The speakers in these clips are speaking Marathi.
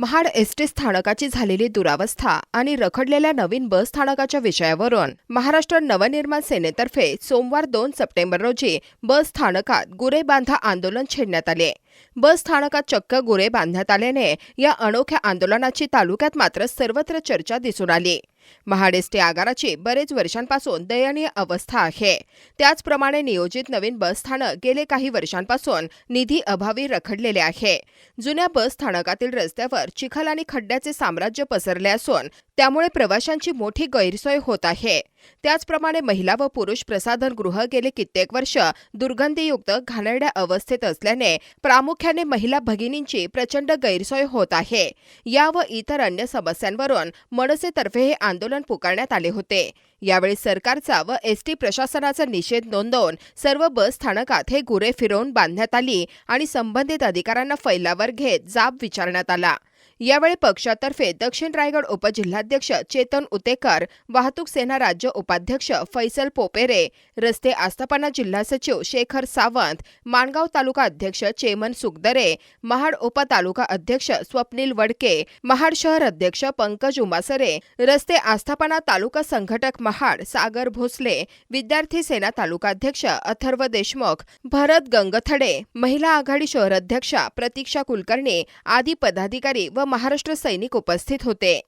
महाड एस टी स्थानकाची झालेली दुरावस्था आणि रखडलेल्या नवीन बस स्थानकाच्या विषयावरून महाराष्ट्र नवनिर्माण सेनेतर्फे सोमवार दोन सप्टेंबर रोजी बस स्थानकात गुरे बांधा आंदोलन छेडण्यात आले. बस स्थानकात चक्क गुरे बांधण्यात आल्याने या अनोख्या आंदोलनाची तालुक्यात मात्र सर्वत्र चर्चा दिसून आली. महाडेस्टे आगाराची बरेच वर्षांपासून दयनीय अवस्था आहे. त्याचप्रमाणे नियोजित नवीन बस स्थानक गेले काही वर्षांपासून निधी अभावी रखडलेले आहे. जुन्या बस स्थानकातील रस्त्यावर चिखल आणि खड्ड्याचे साम्राज्य पसरले असून त्यामुळे प्रवाशांची मोठी गैरसोय होत आहे. त्याचप्रमाणे महिला व पुरुष प्रसाधनगृह गेले कित्येक वर्ष दुर्गंधीयुक्त घाणेरड्या अवस्थेत असल्याने प्रामुख्याने महिला भगिनींची प्रचंड गैरसोय होत आहे. या व इतर अन्य समस्यांवरून मनसेतर्फे हे आंदोलन पुकारण्यात आले होते. यावेळी सरकारचा व एसटी प्रशासनाचा निषेध नोंदवून सर्व बस स्थानकात हे गुरे फिरवून बांधण्यात आली आणि संबंधित अधिकाऱ्यांना फैलावर घेत जाब विचारण्यात आला. यावेळी पक्षातर्फे दक्षिण रायगड उपजिल्हाध्यक्ष चेतन उतेकर वाहतूक सेना राज्य उपाध्यक्ष फैसल पोपेरे रस्ते आस्थापना जिल्हा सचिव शेखर सावंत माणगाव तालुका अध्यक्ष चेमन सुगदरे महाड उपतालुका अध्यक्ष स्वप्नील वडके महाड शहर अध्यक्ष पंकज उमासरे रस्ते आस्थापना तालुका संघटक महाड सागर भोसले विद्यार्थी सेना तालुकाध्यक्ष अथर्व देशमुख भरत गंगथडे महिला आघाडी शहर अध्यक्षा प्रतीक्षा कुलकर्णी आदी पदाधिकारी व महाराष्ट्र सैनिक उपस्थित होते.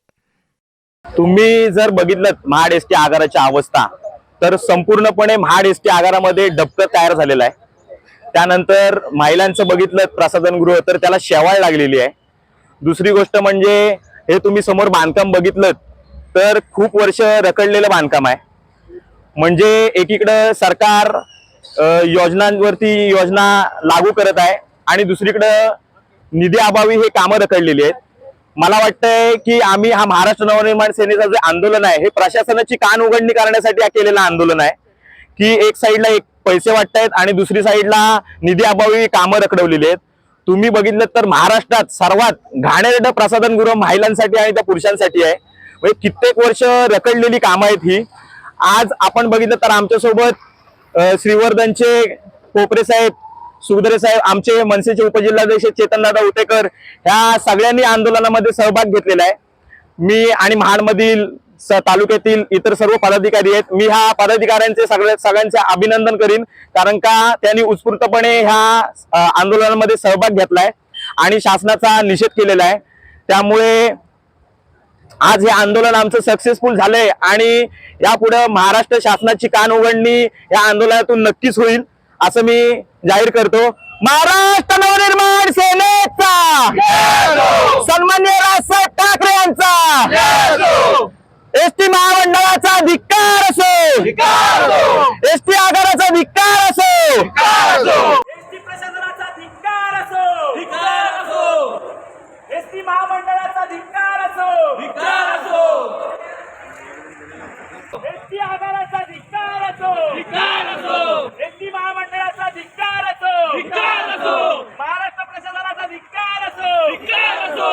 तुम्ही जर बघितलं महाड एस टी आगाराची अवस्था तर संपूर्णपणे महाड एस टी आगारामध्ये डबकं तयार झालेलं आहे. त्यानंतर महिलांचं बघितलं प्रसाधनगृह तर त्याला शेवाळ लागलेली आहे. दुसरी गोष्ट म्हणजे हे तुम्ही समोर बांधकाम बघितलं तर खूप वर्ष रखडलेलं बांधकाम आहे. म्हणजे एकीकडं सरकार योजनांवरती योजना लागू करत आहे आणि दुसरीकडं निधी अभावी हे कामं रखडलेली आहेत. मला वाटतंय की आम्ही हा महाराष्ट्र नवनिर्माण सेनेचं जे आंदोलन आहे हे प्रशासनाची कान उघडणी करण्यासाठी हा केलेलं आंदोलन आहे. की एक साईडला एक पैसे वाटतायत आणि दुसरी साईडला निधी अभावी कामं रखडवलेली आहेत. तुम्ही बघितलं तर महाराष्ट्रात सर्वात घाणेरडं प्रसाधनगृह महिलांसाठी आणि त्या पुरुषांसाठी आहे. म्हणजे कित्येक वर्ष रखडलेली कामं आहेत ही. आज आपण बघितलं तर आमच्यासोबत श्रीवर्धनचे कोपरे साहेब सुखदरे साहेब आमचे मनसेचे उपजिल्हाध्यक्ष चेतनदादा उतेकर ह्या सगळ्यांनी आंदोलनामध्ये सहभाग घेतलेला आहे. मी आणि महाडमधील स तालुक्यातील इतर सर्व पदाधिकारी आहेत. मी ह्या पदाधिकाऱ्यांचे सगळ्या सगळ्यांचे अभिनंदन करीन. कारण का त्यांनी उत्स्फूर्तपणे ह्या आंदोलनामध्ये सहभाग घेतलाय आणि शासनाचा निषेध केलेला आहे. त्यामुळे आज हे आंदोलन आमचं सक्सेसफुल झालंय आणि यापुढे महाराष्ट्र शासनाची कान उघडणी या आंदोलनातून नक्कीच होईल. असं मी जाहीर करतो. महाराष्ट्र नवनिर्माण सेनेचा सन्मान्य राजसाहेब ठाकरे यांचा एस टी महामंडळाचा धिक्कार असो. एस टी आगाराचा धिक्कार असो एसटी प्रशासनाचा धिक्कार असो धिक्कार असो एसटी महामंडळाचा धिक्कार असो धिक्कार असो एसटी आगाराचा धिक्कार असो धिक्कार असो एसटी महामंडळाचा धिक्कार असो धिक्कार असो महाराष्ट्र प्रशासनाचा धिक्कार असो धिक्कार असो